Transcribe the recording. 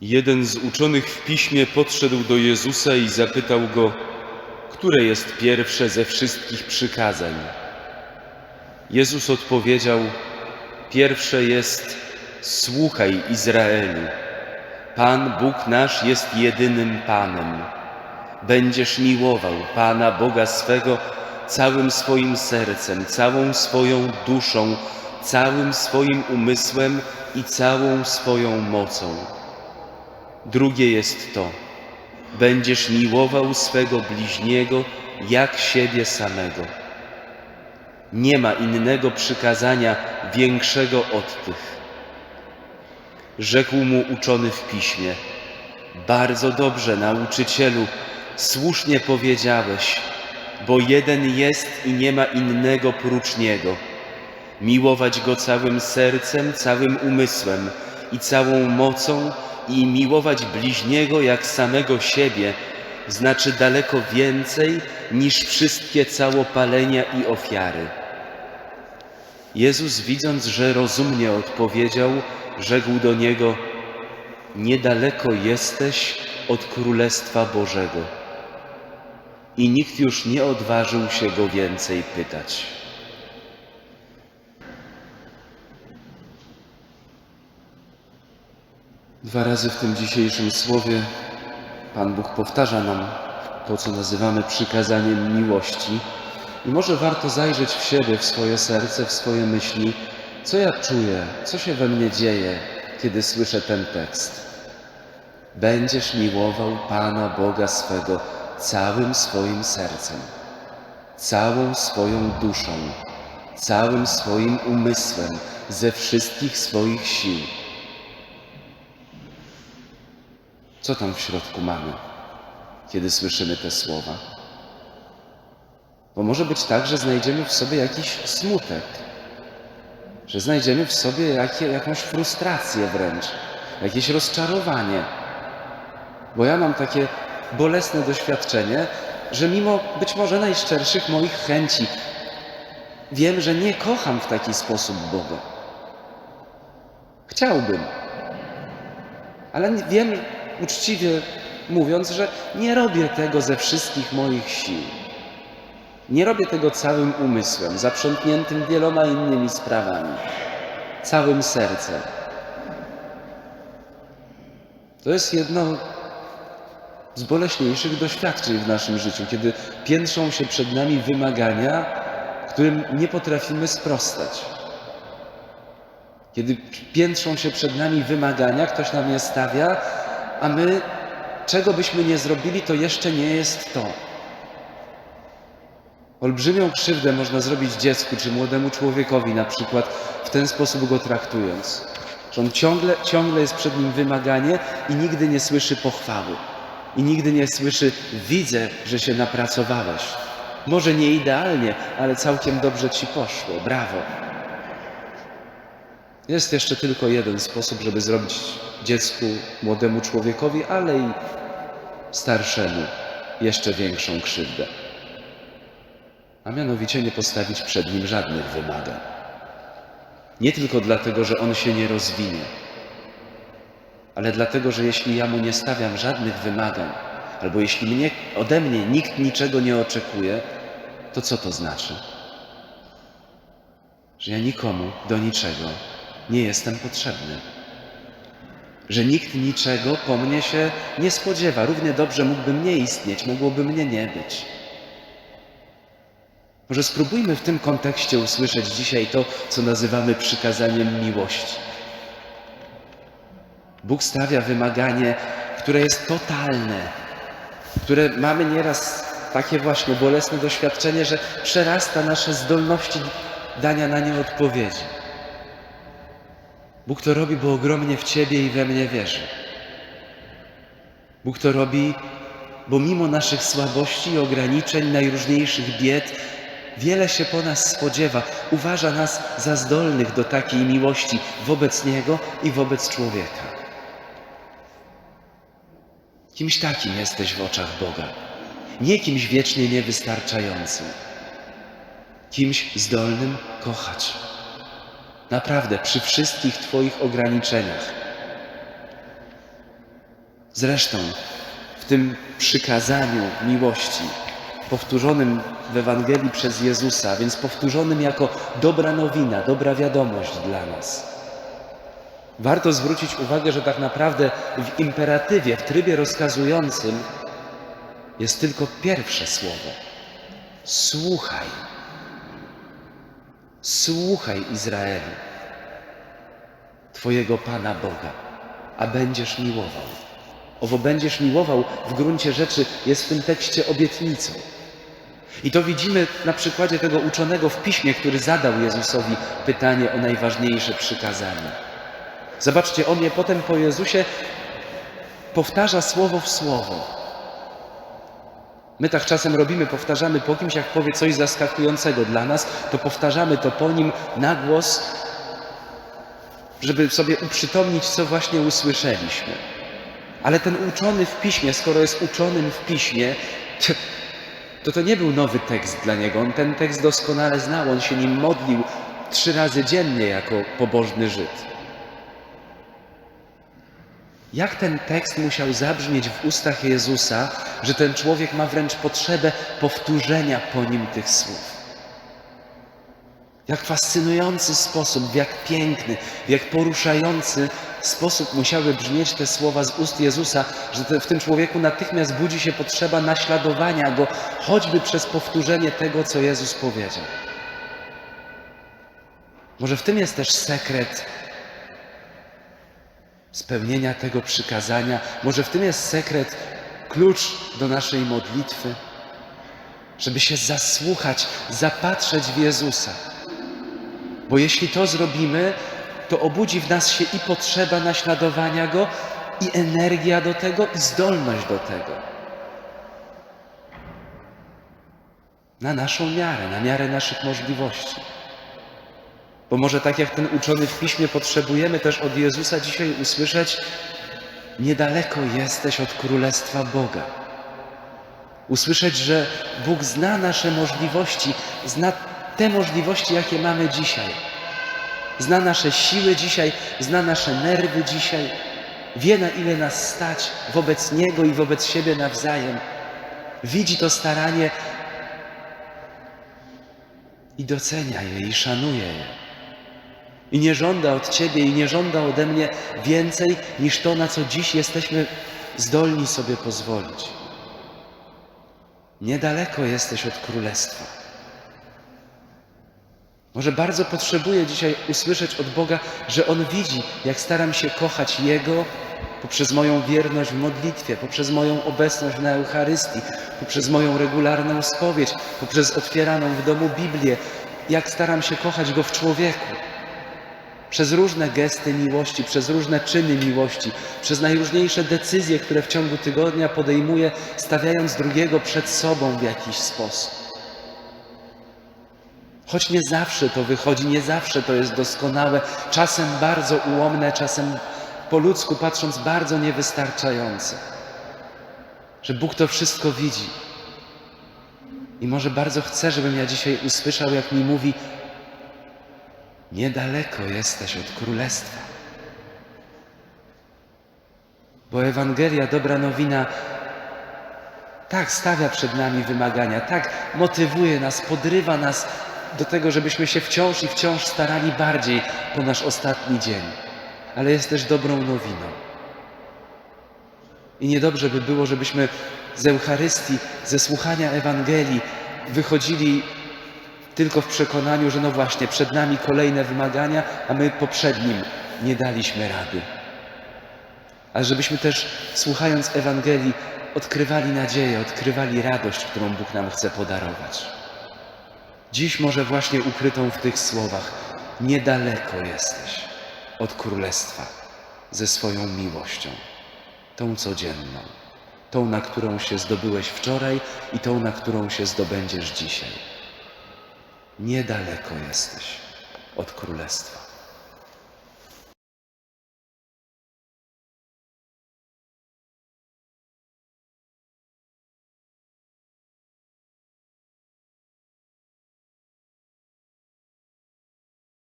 Jeden z uczonych w piśmie podszedł do Jezusa i zapytał go, które jest pierwsze ze wszystkich przykazań. Jezus odpowiedział: Pierwsze jest: Słuchaj, Izraelu. Pan Bóg nasz jest jedynym Panem. Będziesz miłował Pana Boga swego całym swoim sercem, całą swoją duszą, całym swoim umysłem i całą swoją mocą. Drugie jest to: będziesz miłował swego bliźniego jak siebie samego. Nie ma innego przykazania większego od tych. Rzekł mu uczony w piśmie: Bardzo dobrze, nauczycielu, słusznie powiedziałeś, bo jeden jest i nie ma innego prócz niego. Miłować go całym sercem, całym umysłem i całą mocą i miłować bliźniego jak samego siebie znaczy daleko więcej niż wszystkie całopalenia i ofiary. Jezus, widząc, że rozumnie odpowiedział, rzekł do niego: Niedaleko jesteś od Królestwa Bożego. I nikt już nie odważył się go więcej pytać. Dwa razy w tym dzisiejszym słowie Pan Bóg powtarza nam to, co nazywamy przykazaniem miłości. I może warto zajrzeć w siebie, w swoje serce, w swoje myśli, co ja czuję, co się we mnie dzieje, kiedy słyszę ten tekst. Będziesz miłował Pana Boga swego całym swoim sercem, całą swoją duszą, całym swoim umysłem, ze wszystkich swoich sił. Co tam w środku mamy, kiedy słyszymy te słowa? Bo może być tak, że znajdziemy w sobie jakiś smutek, że znajdziemy w sobie jakie, jakąś frustrację wręcz, jakieś rozczarowanie. Bo ja mam takie bolesne doświadczenie, że mimo być może najszczerszych moich chęci, wiem, że nie kocham w taki sposób Boga. Chciałbym, ale wiem uczciwie mówiąc, że nie robię tego ze wszystkich moich sił. Nie robię tego całym umysłem, zaprzątniętym wieloma innymi sprawami, całym sercem. To jest jedno z boleśniejszych doświadczeń w naszym życiu, kiedy piętrzą się przed nami wymagania, którym nie potrafimy sprostać. Kiedy piętrzą się przed nami wymagania, ktoś nam je stawia, a my, czego byśmy nie zrobili, to jeszcze nie jest to. Olbrzymią krzywdę można zrobić dziecku czy młodemu człowiekowi, na przykład w ten sposób go traktując, że on ciągle, ciągle jest przed nim wymaganie i nigdy nie słyszy pochwały. I nigdy nie słyszy, widzę, że się napracowałeś. Może nie idealnie, ale całkiem dobrze ci poszło. Brawo. Jest jeszcze tylko jeden sposób, żeby zrobić dziecku, młodemu człowiekowi, ale i starszemu jeszcze większą krzywdę. A mianowicie nie postawić przed nim żadnych wymagań. Nie tylko dlatego, że on się nie rozwinie, ale dlatego, że jeśli ja mu nie stawiam żadnych wymagań, albo jeśli mnie, ode mnie nikt niczego nie oczekuje, to co to znaczy? Że ja nikomu do niczego nie jestem potrzebny. Że nikt niczego po mnie się nie spodziewa. Równie dobrze mógłbym nie istnieć, mogłoby mnie nie być. Może spróbujmy w tym kontekście usłyszeć dzisiaj to, co nazywamy przykazaniem miłości. Bóg stawia wymaganie, które jest totalne, które mamy nieraz takie właśnie bolesne doświadczenie, że przerasta nasze zdolności dania na nie odpowiedzi. Bóg to robi, bo ogromnie w Ciebie i we mnie wierzy. Bóg to robi, bo mimo naszych słabości ograniczeń, najróżniejszych bied, wiele się po nas spodziewa, uważa nas za zdolnych do takiej miłości wobec Niego i wobec człowieka. Kimś takim jesteś w oczach Boga, nie kimś wiecznie niewystarczającym, kimś zdolnym kochać. Naprawdę, przy wszystkich Twoich ograniczeniach. Zresztą w tym przykazaniu miłości, powtórzonym w Ewangelii przez Jezusa, więc powtórzonym jako dobra nowina, dobra wiadomość dla nas. Warto zwrócić uwagę, że tak naprawdę w imperatywie, w trybie rozkazującym jest tylko pierwsze słowo. Słuchaj. Słuchaj Izraelu, Twojego Pana Boga, a będziesz miłował. Owo będziesz miłował w gruncie rzeczy jest w tym tekście obietnicą. I to widzimy na przykładzie tego uczonego w piśmie, który zadał Jezusowi pytanie o najważniejsze przykazanie. Zobaczcie, on je potem po Jezusie powtarza słowo w słowo. My tak czasem robimy, powtarzamy po kimś, jak powie coś zaskakującego dla nas, to powtarzamy to po nim na głos, żeby sobie uprzytomnić, co właśnie usłyszeliśmy. Ale ten uczony w piśmie, skoro jest uczonym w piśmie, to to nie był nowy tekst dla niego. On ten tekst doskonale znał, on się nim modlił trzy razy dziennie jako pobożny Żyd. Jak ten tekst musiał zabrzmieć w ustach Jezusa, że ten człowiek ma wręcz potrzebę powtórzenia po nim tych słów? Jak fascynujący sposób, w jak piękny, w jak poruszający sposób musiały brzmieć te słowa z ust Jezusa, że w tym człowieku natychmiast budzi się potrzeba naśladowania go, choćby przez powtórzenie tego, co Jezus powiedział. Może w tym jest też sekret spełnienia tego przykazania. Może w tym jest sekret, klucz do naszej modlitwy, żeby się zasłuchać, zapatrzeć w Jezusa. Bo jeśli to zrobimy, to obudzi w nas się i potrzeba naśladowania Go, i energia do tego, i zdolność do tego. Na naszą miarę, na miarę naszych możliwości. Bo może tak jak ten uczony w piśmie, potrzebujemy też od Jezusa dzisiaj usłyszeć: Niedaleko jesteś od królestwa Boga. Usłyszeć, że Bóg zna nasze możliwości, zna te możliwości, jakie mamy dzisiaj. Zna nasze siły dzisiaj, zna nasze nerwy dzisiaj. Wie, na ile nas stać wobec Niego i wobec siebie nawzajem. Widzi to staranie i docenia je i szanuje je. I nie żąda od Ciebie i nie żąda ode mnie więcej niż to, na co dziś jesteśmy zdolni sobie pozwolić. Niedaleko jesteś od królestwa. Może bardzo potrzebuję dzisiaj usłyszeć od Boga, że On widzi, jak staram się kochać Jego poprzez moją wierność w modlitwie, poprzez moją obecność na Eucharystii, poprzez moją regularną spowiedź, poprzez otwieraną w domu Biblię, jak staram się kochać Go w człowieku. Przez różne gesty miłości, przez różne czyny miłości, przez najróżniejsze decyzje, które w ciągu tygodnia podejmuję, stawiając drugiego przed sobą w jakiś sposób. Choć nie zawsze to wychodzi, nie zawsze to jest doskonałe, czasem bardzo ułomne, czasem po ludzku patrząc bardzo niewystarczające. Że Bóg to wszystko widzi. I może bardzo chcę, żebym ja dzisiaj usłyszał, jak mi mówi: Niedaleko jesteś od królestwa. Bo Ewangelia, dobra nowina, tak stawia przed nami wymagania, tak motywuje nas, podrywa nas do tego, żebyśmy się wciąż i wciąż starali bardziej po nasz ostatni dzień. Ale jest też dobrą nowiną. I niedobrze by było, żebyśmy z Eucharystii, ze słuchania Ewangelii wychodzili tylko w przekonaniu, że no właśnie, przed nami kolejne wymagania, a my poprzednim nie daliśmy rady. Ale żebyśmy też, słuchając Ewangelii, odkrywali nadzieję, odkrywali radość, którą Bóg nam chce podarować. Dziś może właśnie ukrytą w tych słowach, niedaleko jesteś od Królestwa ze swoją miłością, tą codzienną, tą, na którą się zdobyłeś wczoraj i tą, na którą się zdobędziesz dzisiaj. Niedaleko jesteś od Królestwa.